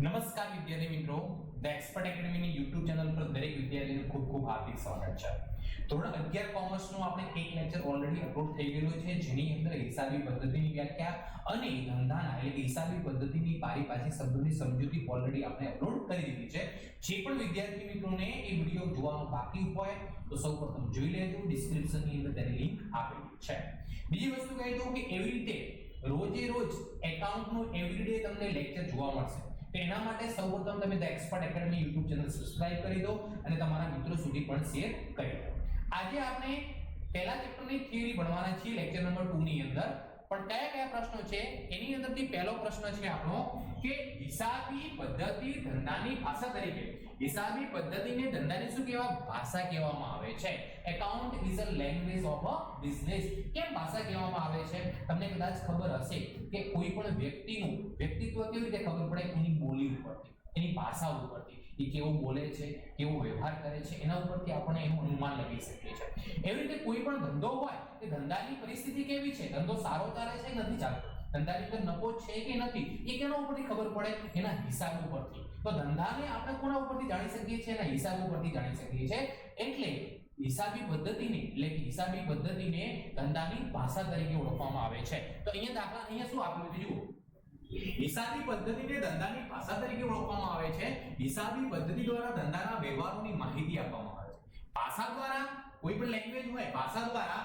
નમસ્કાર વિદ્યાર્થી મિત્રો, ધ એક્સપર્ટ એકેડમીની યુટ્યુબ ચેનલ પર દરેક વિદ્યાર્થીનું ખૂબ ખૂબ હાર્દિક સ્વાગત છે. ધોરણ 11 કોમર્સનું આપણે એક લેક્ચર ઓલરેડી અપલોડ થઈ ગયેલું છે, જેની અંદર હિસાબી પદ્ધતિની વ્યાખ્યા અને ધંધાના એટલે હિસાબી પદ્ધતિની પારિભાષિક શબ્દોની સમજૂતી ઓલરેડી આપણે અપલોડ કરી દીધી છે. જે પણ વિદ્યાર્થી મિત્રોને એ વીડિયો જોવાનું બાકી હોય, તો સૌપ્રથમ જોઈ લેજો ડિસ્ક્રિપ્શનની અંદર તેની લિંક આપેલી છે. બીજી વસ્તુ કહી દઉં કે એવી રીતે રોજે રોજ એકાઉન્ટનું એવરીડે તમને લેક્ચર જોવા મળશે. તો એના માટે સૌપ્રથમ તમે the expert academy YouTube channel subscribe કરી દો અને તમારા મિત્રો સુધી પણ શેર કરી દો. આજે આપણે પહેલા ચેપ્ટરની થિયરી ભણવાના છીએ લેક્ચર નંબર 2 ની અંદર. પણ કયા કયા પ્રશ્નો છે? એની અંદરથી પહેલો પ્રશ્ન છે આપણો કે હિસાબી પદ્ધતિ ધંધાની ભાષા તરીકે. હિસાબી પદ્ધતિને ધંધાની શું કહેવા? ભાષા કહેવામાં આવે છે. Account is a language of a business કેમ ભાષા કહેવામાં આવે છે? તમને કદાચ ખબર હશે કે કોઈ પણ વ્યક્તિનું વ્યક્તિત્વ કેવી રીતે ખબર પડે? એની બોલી ઉપરથી, એની ભાષા ઉપરથી. એ કેવું બોલે છે, કેવો વ્યવહાર કરે છે, એના ઉપરથી આપણે એનું અનુમાન લગાવી શકીએ છીએ. એવી રીતે કોઈ પણ ધંધો હોય કે ધંધાની પરિસ્થિતિ કેવી છે? ધંધો સારો ચાલે છે કે નથી ચાલતો? ધંધાની અંદર નફો છે કે નથી? એ કેના ઉપરથી ખબર પડે? એના હિસાબ ઉપરથી. તો ધંધાને આપણે કોના ઉપરથી જાણી શકીએ છીએ એના હિસાબ ઉપરથી જાણી શકીએ છીએ. એટલે હિસાબી પદ્ધતિને, એટલે કે હિસાબી પદ્ધતિને ધંધાની ભાષા તરીકે ઓળખવામાં આવે છે. તો અહીંયા દાખલા, અહીંયા શું આપ્યું છે? જુઓ. હિસાબી પદ્ધતિને ધંધાની ભાષા તરીકે ઓળખવામાં આવે છે. હિસાબી પદ્ધતિ દ્વારા ધંધાના વ્યવહારોની માહિતી આપવામાં આવે છે. ભાષા દ્વારા, કોઈ પણ લેંગ્વેજ હોય, ભાષા દ્વારા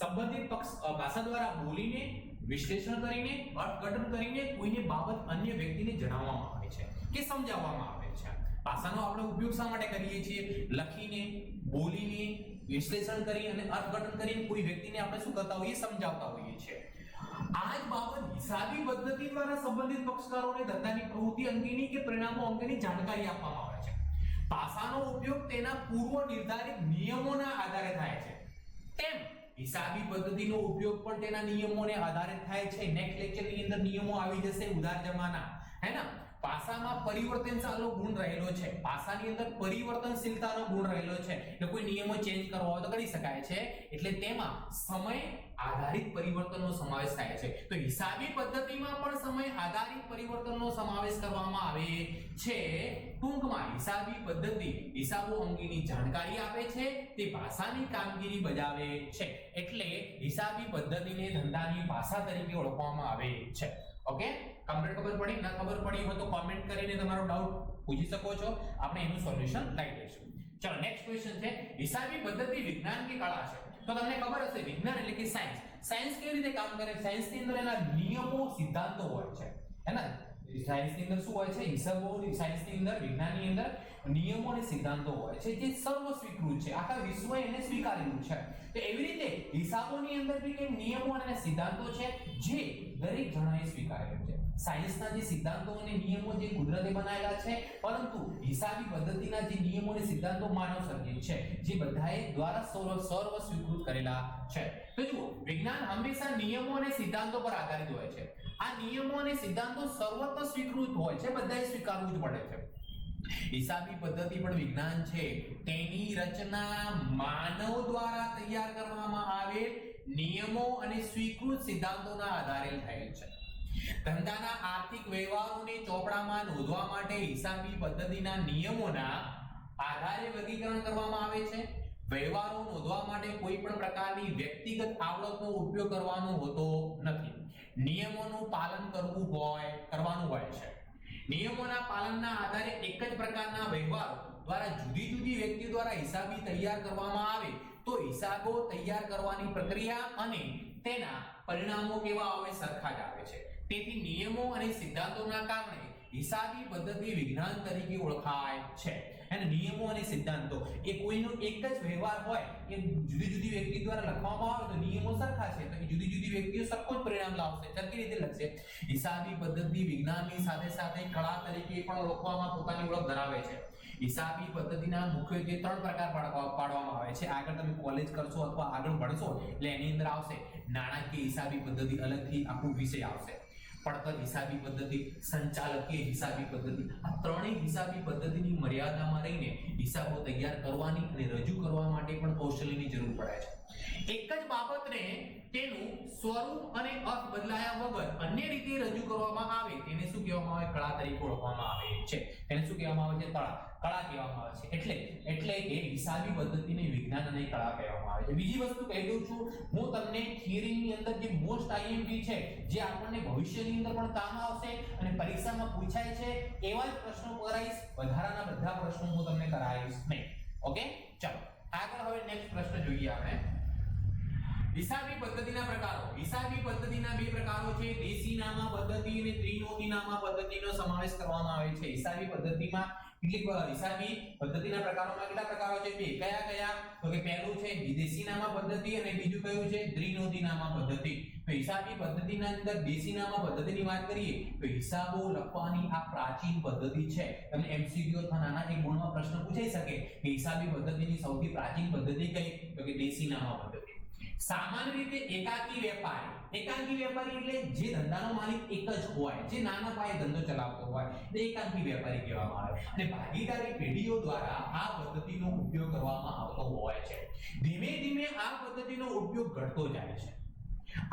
સંબંધિત પક્ષ ભાષા દ્વારા બોલીને વિશ્લેષણ કરીને, અર્થઘટન કરીને કોઈને બાબત અન્ય વ્યક્તિને જણાવવામાં આવે છે કે સમજાવવામાં આવે છે. ભાષાનો આપણે ઉપયોગ શા માટે કરીએ છીએ? લખીને, બોલીને વિશ્લેષણ કરી અને અર્થઘટન કરીને કોઈ વ્યક્તિને આપણે શું કરતા હોઈએ? સમજાવતા હોઈએ છીએ. આ જ બાબત હિસાબી પદ્ધતિ દ્વારા સંબંધિત પક્ષકારોને ધંધાની પ્રવૃત્તિ અંગેની કે પરિણામો અંગેની જાણકારી આપવામાં આવે છે. ભાષાનો ઉપયોગ તેના પૂર્વ નિર્ધારિત નિયમોના આધારે થાય છે. તેમ હિસાબી પદ્ધતિનો ઉપયોગ પણ તેના નિયમોને આધારે થાય છે. નેક્સ્ટ લેક્ચરની અંદર નિયમો આવી જશે ઉધાર જમાના. હે ને? ભાષામાં પરિવર્તનશીલ ગુણ રહેલો છે. ભાષાની અંદર પરિવર્તનશીલતાનો ગુણ રહેલો છે. એટલે કોઈ નિયમો ચેન્જ કરવા હોય તો કરી શકાય છે. એટલે તેમાં સમય આધારિત પરિવર્તનનો સમાવેશ થાય છે. તો હિસાબી પદ્ધતિમાં પણ સમય આધારિત પરિવર્તનનો સમાવેશ કરવામાં આવે છે. ટૂંકમાં હિસાબી પદ્ધતિ હિસાબો અંગેની જાણકારી આપે છે. તે ભાષાની કામગીરી બજાવે છે. એટલે હિસાબી પદ્ધતિને ધંધાની ભાષા તરીકે ઓળખવામાં આવે છે. ઓકે? કમ્પ્લીટ ખબર પડી? ના ખબર પડી હોય તો કોમેન્ટ કરીને તમારો ડાઉટ પૂછી શકો છો. આપણે એનું સોલ્યુશન લાવી દઈશું. ચલો નેક્સ્ટ ક્વેશ્ચન છે. હિસાબી પદ્ધતિ વિજ્ઞાન કે કળા છે? તો તમને ખબર હશે, વિજ્ઞાન એટલે કે સાયન્સ સાયન્સ કેવી રીતે કામ કરે? સાયન્સની અંદર એના નિયમો, સિદ્ધાંતો હોય છે. હે ને? સાયન્સની અંદર શું હોય છે? હિસાબો સાયન્સની અંદર વિજ્ઞાનની અંદર નિયમો અને સિદ્ધાંતો હોય છે, જે સર્વ સ્વીકૃત છે. આખા વિશ્વએ એને સ્વીકારેલું છે. તો એવી રીતે હિસાબોની અંદર બી કંઈક નિયમો અને સિદ્ધાંતો છે, જે દરેક જણાએ સ્વીકારેલું છે. સાયન્સના જે સિદ્ધાંતો અને નિયમો જે કુદરતે બનાવેલા છે, પરંતુ હિસાબી પદ્ધતિના જે નિયમો અને સિદ્ધાંતો માનવ સર્જિત છે, જે બધાએ દ્વારા સર્વ સર્વ સ્વીકૃત કરેલા છે. તો જુઓ, વિજ્ઞાન હંમેશા નિયમો અને સિદ્ધાંતો પર આધારિત હોય છે. આ નિયમો અને સિદ્ધાંતો સર્વત્ર સ્વીકૃત હોય છે, બધાએ સ્વીકારવું જ પડે છે. હિસાબી પદ્ધતિ પણ વિજ્ઞાન છે. તેની રચના માનવ દ્વારા તૈયાર કરવામાં આવેલ નિયમો અને સ્વીકૃત સિદ્ધાંતોના આધારે થયેલ છે. ધંધાના આર્થિક વ્યવહારોને ચોપડામાં નોંધવા માટે હિસાબી પદ્ધતિના નિયમોના આધારે વર્ગીકરણ કરવામાં આવે છે. વ્યવહારો નોંધવા માટે કોઈ પણ પ્રકારની વ્યક્તિગત આવડતનો ઉપયોગ કરવાનો હોતો નથી. નિયમોનું પાલન કરવું હોય, કરવાનું હોય છે. નિયમોના પાલનના આધારે એક જ પ્રકારના વ્યવહારો દ્વારા જુદી જુદી વ્યક્તિઓ દ્વારા હિસાબી તૈયાર કરવામાં આવે તો હિસાબો તૈયાર કરવાની પ્રક્રિયા અને તેના પરિણામો કેવા આવે સરખા જ આવે છે. તેથી નિયમો અને સિદ્ધાંતોના કારણે હિસાબી પદ્ધતિ વિજ્ઞાન તરીકે ઓળખાય છે. અને નિયમો અને સિદ્ધાંતો, એ કોઈનો એક જ વ્યવહાર હોય, એ જુદી જુદી વ્યક્તિ દ્વારા લખવામાં આવે તો નિયમો સરખા છે. તો એ જુદી જુદી વ્યક્તિઓ સરખું જ પરિણામ લાવશે. સરખી રીતે લખશે. હિસાબી પદ્ધતિ વિજ્ઞાનની સાથે સાથે કળા તરીકે પણ ઓળખવામાં પોતાની ઓળખ ધરાવે છે. હિસાબી પદ્ધતિના મુખ્યત્વે ત્રણ પ્રકાર પાડવા- પાડવામાં આવે છે. આગળ તમે કોલેજ કરશો અથવા આગળ ભણશો, એટલે એની અંદર આવશે. નાણાકીય હિસાબી પદ્ધતિ અલગથી આખું વિષય આવશે. પડતર હિસાબી પદ્ધતિ, સંચાલકીય હિસાબી પદ્ધતિ. આ ત્રણેય હિસાબી પદ્ધતિની મર્યાદામાં રહીને હિસાબો તૈયાર કરવાની અને રજૂ કરવા માટે પણ કૌશલ્યની જરૂર પડે છે. એક જ બાબતને તેનું સ્વરૂપ અને અર્થ બદલાયા વગર અન્ય રીતે રજૂ કરવામાં આવે, તેને શું કહેવામાં આવે? કળા તરીકે ઓળખવામાં આવે છે. તેને શું કહેવામાં આવે છે? કળા કળા કહેવામાં આવે છે. એટલે એટલે કે હિસાબી પદ્ધતિને વિજ્ઞાન અને કળા કહેવામાં આવે છે. બીજી વસ્તુ કહી દઉં છું, હું તમને થિયરીની અંદર જે મોસ્ટ આઈએમપી છે, જે આપણને ભવિષ્યની અંદર પણ કામ આવશે અને પરીક્ષામાં પૂછાય છે, એવા જ પ્રશ્નો કરાવીશ વધારાના બધા પ્રશ્નો હું તમને કરાવીશ નહીં. ઓકે? ચાલો. આગળ હવે નેક્સ્ટ પ્રશ્ન જોઈએ આપણે. હિસાબી પદ્ધતિના પ્રકારો. હિસાબી પદ્ધતિના બે પ્રકારો છે. દેશી નામા પદ્ધતિ અને ત્રિનોદી નામા પદ્ધતિનો સમાવેશ કરવામાં આવે છે. હિસાબી પદ્ધતિમાં કેટલીક હિસાબી પદ્ધતિના પ્રકારોમાં કેટલા પ્રકારો છે? બે. કયા કયા? તો કે પહેલું છે વિદેશી નામા પદ્ધતિ અને બીજું કયું છે? દ્વિનોદી નામા પદ્ધતિ. તો હિસાબી પદ્ધતિના અંદર દેશી નામા પદ્ધતિની વાત કરીએ, તો હિસાબો લખવાની આ પ્રાચીન પદ્ધતિ છે. તમને એમસીક્યુ અથવા નાના એક ગુણમાં પ્રશ્ન પૂછાઈ શકે કે હિસાબી પદ્ધતિની સૌથી પ્રાચીન પદ્ધતિ કઈ? તો કે દેશી નામા પદ્ધતિ. સામાન્ય રીતે એકાકી વેપારી. એકાકી વેપારી એટલે જે ધંધાનો માલિક એક જ હોય, જે નાના પાયે ધંધો ચલાવતો હોય તે એકાકી વેપારી કહેવામાં આવે અને ભાગીદારી પેઢીઓ દ્વારા આ પદ્ધતિનો ઉપયોગ કરવામાં આવતો હોય છે. ધીમે ધીમે આ પદ્ધતિનો ઉપયોગ ઘટતો જાય છે.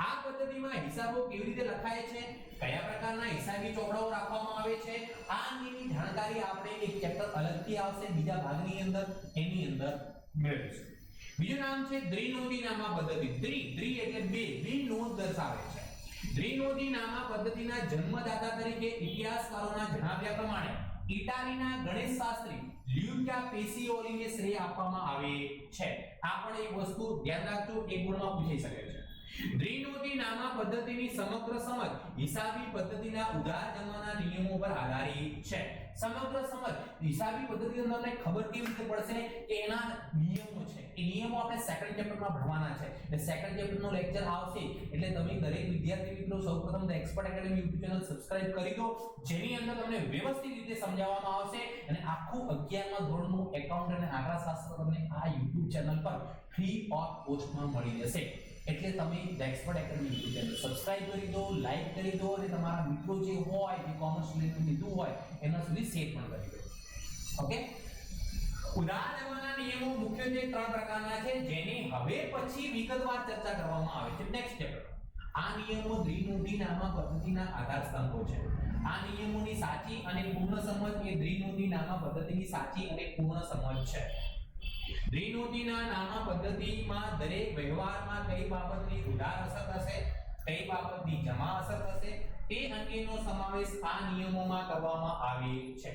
આ પદ્ધતિમાં હિસાબો કેવી રીતે લખાય છે? કયા પ્રકારના હિસાબી ચોપડાઓ રાખવામાં આવે છે? આ અંગેની જાણકારી આપણે એક ચેપ્ટર અલગથી આવશે, બીજા ભાગની અંદર, એની અંદર મેળવીશું. બીજું નામ છે દ્રિનોદી નામા પદ્ધતિ. દ્વિ દ્વિ એટલે બે. બે નોંધ દર્શાવે છે. દ્વિનોદી નામા પદ્ધતિના જન્મદાતા તરીકે ઇતિહાસકારોના જણાવ્યા પ્રમાણે ઇટાલીના ગણેશ શાસ્ત્રી લ્યુકા પેસિઓલીને શ્રેય આપવામાં આવે છે. આ પણ એક વસ્તુ ધ્યાન રાખજો, એક ગુણમાં પૂછી શકે છે. દ્વિનોદી નામા પદ્ધતિની સમગ્ર સમજ હિસાબી પદ્ધતિના ઉધાર જમાના નિયમો પર આધારિત છે. સમગ્ર સમજ હિસાબી પદ્ધતિ તમને ખબર કેવી રીતે પડશે? કે એના નિયમો છે. એ નિયમો આપણે સેકન્ડ ચેપ્ટરમાં ભણવાના છે. એટલે સેકન્ડ ચેપ્ટરનો લેક્ચર આવશે. એટલે તમે દરેક વિદ્યાર્થી મિત્રો સૌપ્રથમ the expert academy YouTube channel subscribe કરી દો. જેની અંદર તમને વ્યવસ્થિત રીતે સમજાવવામાં આવશે. અને આખું 11મા ધોરણનું એકાઉન્ટ અને આંકડાશાસ્ત્ર તમને આ યુટ્યુબ ચેનલ પર ફ્રી ઓફ કોસ્ટમાં મળી જશે. એટલે તમે expert academy YouTube channel subscribe કરી દો લાઇક કરી દો અને તમારા મિત્રો જે હોય, જે કોમર્સ રિલેટેડ લીધું હોય, એના સુધી શેર પણ કરી દો. ઓકે ઉદાર લેવાના નિયમો મુખ્યત્વે ત્રણ પ્રકારના છે, જેની હવે પછી વિગતવાર ચર્ચા કરવામાં આવે છે. નેક્સ્ટ ચેપ્ટર આ નિયમો દ્વિનોદી નામા પદ્ધતિના આધારસ્તંભો છે. આ નિયમોની સાચી અને પૂર્ણ સમજ એ દ્વિનોદી નામા પદ્ધતિની સાચી અને પૂર્ણ સમજ છે. દ્વિનોદીના નામા પદ્ધતિમાં દરેક વ્યવહારમાં કઈ બાબતની ઉધાર અસર થશે, કઈ બાબતની જમા અસર થશે, તે અંગેનો સમાવેશ આ નિયમોમાં કરવામાં આવે છે.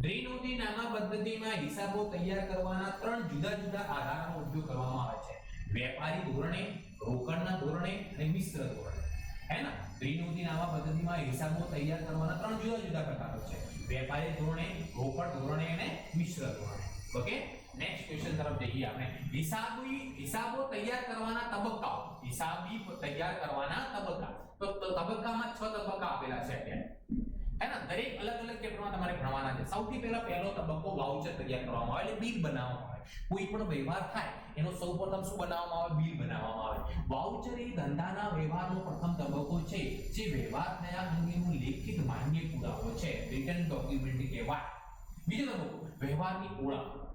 દ્વિનોદી નામા પદ્ધતિમાં હિસાબો તૈયાર કરવાના ત્રણ જુદા જુદા આધારનો ઉપયોગ કરવામાં આવે છે. વેપારી ધોરણે, રોકડના ધોરણે અને મિશ્ર ધોરણે. હે ને દ્વિનોદી નામા પદ્ધતિમાં હિસાબો તૈયાર કરવાના ત્રણ જુદા જુદા પ્રકારો છે. વેપારી ધોરણે, રોકડ ધોરણે અને મિશ્ર ધોરણે. ઓકે? તરફ જઈએ આપણે. હિસાબી, હિસાબો તૈયાર કરવાના તબક્કાઓ. હિસાબી તૈયાર કરવાના તબક્કા. તો તબક્કામાં છ તબક્કા આપેલા છે અત્યારે. હે ને દરેક અલગ અલગ ચેપ્ટરમાં તમારે ભણવાના છે. સૌથી પહેલા પહેલો તબક્કો વાઉચર તૈયાર કરવામાં આવે એટલે બિલ બનાવવામાં આવે. કોઈ પણ વ્યવહાર થાય, એનો સૌપ્રથમ શું બનાવવામાં આવે? બિલ બનાવવામાં આવે. વાઉચર એ ધંધાના વ્યવહારનો પ્રથમ તબક્કો છે, જે વ્યવહાર થયા અંગેનો લેખિત માન્ય પુરાવો છે. રિટર્ન ડોક્યુમેન્ટ કહેવાય. બીજો તબક્કો, વ્યવહારની ઓળખ.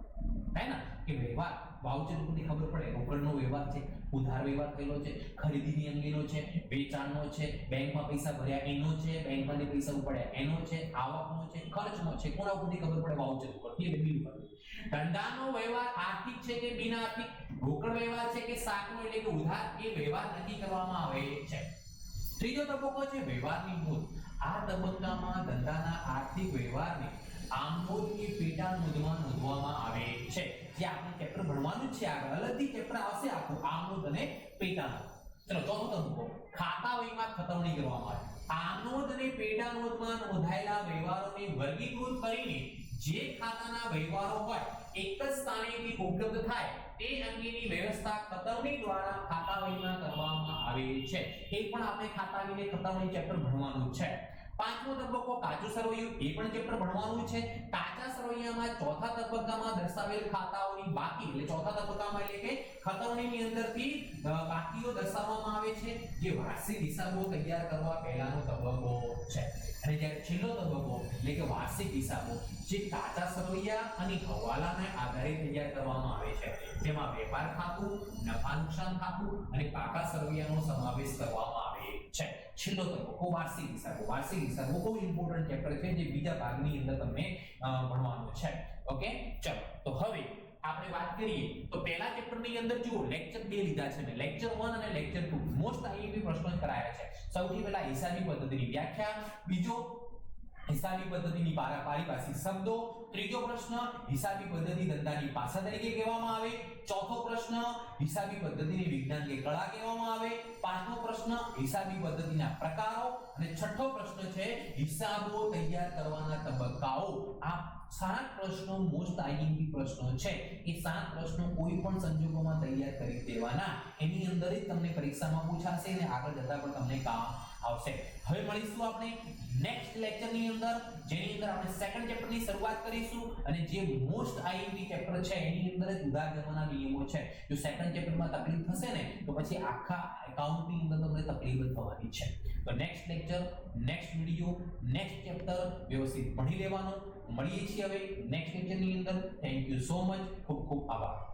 હે ને? કે વ્યવહાર, વાઉચર ઉપરથી ખબર પડે. રોકડનો વ્યવહાર છે, ઉધાર વ્યવહાર થયેલો છે, ખરીદીની અંગેનો છે, વેચાણનો છે, બેંકમાં પૈસા ભર્યા એનો છે, બેંકમાંથી પૈસા ઉપાડ્યા એનો છે, આવકનો છે, ખર્ચનો છે, કોના ઉપરથી ખબર પડે વાઉચર ઉપરથી? એટલે બિલ પર ધંધાનો વ્યવહાર આર્થિક છે કે બિન આર્થિક? રોકડ વ્યવહાર છે કે સાકનો એટલે કે ઉધાર? એ વ્યવહાર નક્કી કરવામાં આવે છે. ત્રીજો તબક્કો છે વ્યવહારની મૂળ આ તબક્કામાં ધંધાના આર્થિક વ્યવહારની આમોદની પેટા મુદમાં નોંધવામાં આવે છે. જે આપણે ચેપ્ટર ભણવાનું છે આગળ. અલગથી ચેપ્ટર આવશે આખું આમોદ અને પેટા નોંધ ચલો ચોથો તબક્કો ખાતા વહીમાં ખતવણી કરવામાં આવે. આમોદ અને પેટા નોંધમાં નોંધાયેલા વ્યવહારોને વર્ગીકૃત કરીને જે ખાતાના વ્યવહારો હોય, એક જ સ્થાનેથી ઉપલબ્ધ થાય, તે અંગેની વ્યવસ્થા ખતવણી દ્વારા ખાતા વહીમાં કરવામાં આવે છે. એ પણ આપણે ખાતા વહીને ખતવણી ચેપ્ટર ભણવાનું છે. પાંચમો તબક્કો કાચું સરવૈયું એ પણ ચેપ્ટર ભણવાનું છે. કાચા સરવૈયામાં ચોથા તબક્કામાં દર્શાવેલ ખાતાઓની બાકી, એટલે ચોથા તબક્કામાં એટલે કે ખતરણીની અંદરથી બાકીઓ દર્શાવવામાં આવે છે. જે વાર્ષિક હિસાબો તૈયાર કરવા પહેલાનો તબક્કો છે. અને જ્યારે છેલ્લો તબક્કો, એટલે કે વાર્ષિક હિસાબો, જે કાચા સરવૈયા અને હવાલાને આધારે તૈયાર કરવામાં આવે છે. જેમાં વેપાર ખાતું, નફા નુકસાન ખાતું અને પાકા સરવૈયાનો સમાવેશ કરવામાં આવે છે. છેલ્લો તબક્કો વાર્ષિક હિસાબો વાર્ષિક હિસાબો બહુ ઇમ્પોર્ટન્ટ ચેપ્ટર છે જે બીજા ભાગની અંદર તમને ભણવાનું છે. ઓકે? ચલો, તો હવે આપણે વાત કરીએ. તો પહેલા ચેપ્ટરની અંદર જુઓ લેક્ચર બે લીધા છે મેં. લેક્ચર 1 અને લેક્ચર 2 મોસ્ટ આઈએમપી પ્રશ્ન કરાયા છે. સૌથી પહેલા હિસાબી પદ્ધતિની વ્યાખ્યા. બીજો હિસાબી પદ્ધતિની પારિભાષિક શબ્દો. ત્રીજો પ્રશ્ન, હિસાબી પદ્ધતિ ધંધાની પાસા તરીકે કહેવામાં આવે. ચોથો પ્રશ્ન, હિસાબી પદ્ધતિની વિજ્ઞાન કે કળા કહેવામાં આવે. પાંચમો પ્રશ્ન, હિસાબી પદ્ધતિના પ્રકારો. અને છઠ્ઠો પ્રશ્ન છે, હિસાબો તૈયાર કરવાના તબક્કાઓ. આ સાત પ્રશ્નો મોસ્ટ આઈએમપી પ્રશ્નો છે. એ સાત પ્રશ્નો કોઈ પણ સંજોગોમાં તૈયાર કરી દેવાના. એની અંદર જ તમને પરીક્ષામાં પૂછાશે અને આગળ જતા પણ તમને કામ આવશે. હવે મળીશું આપણે. નેક્સ્ટ લેક્ચરની અંદર, જેની અંદર આપણે સેકન્ડ ચેપ્ટરની શરૂઆત કરીશું અને જે મોસ્ટ આઈએમપી ચેપ્ટર છે, એની અંદર જ ઉધાર જમાના નિયમો છે. જો સેકન્ડ ચેપ્ટરમાં તકલીફ થશે ને, તો પછી આખા એકાઉન્ટની અંદર તમને તકલીફ થવાની છે. તો next lecture next video next chapter વ્યવસ્થિત ભણી લેવાનું. મળીએ છીએ હવે નેક્સ્ટ લેક્ચરની અંદર. થેન્ક યુ સો મચ ખૂબ ખૂબ આભાર.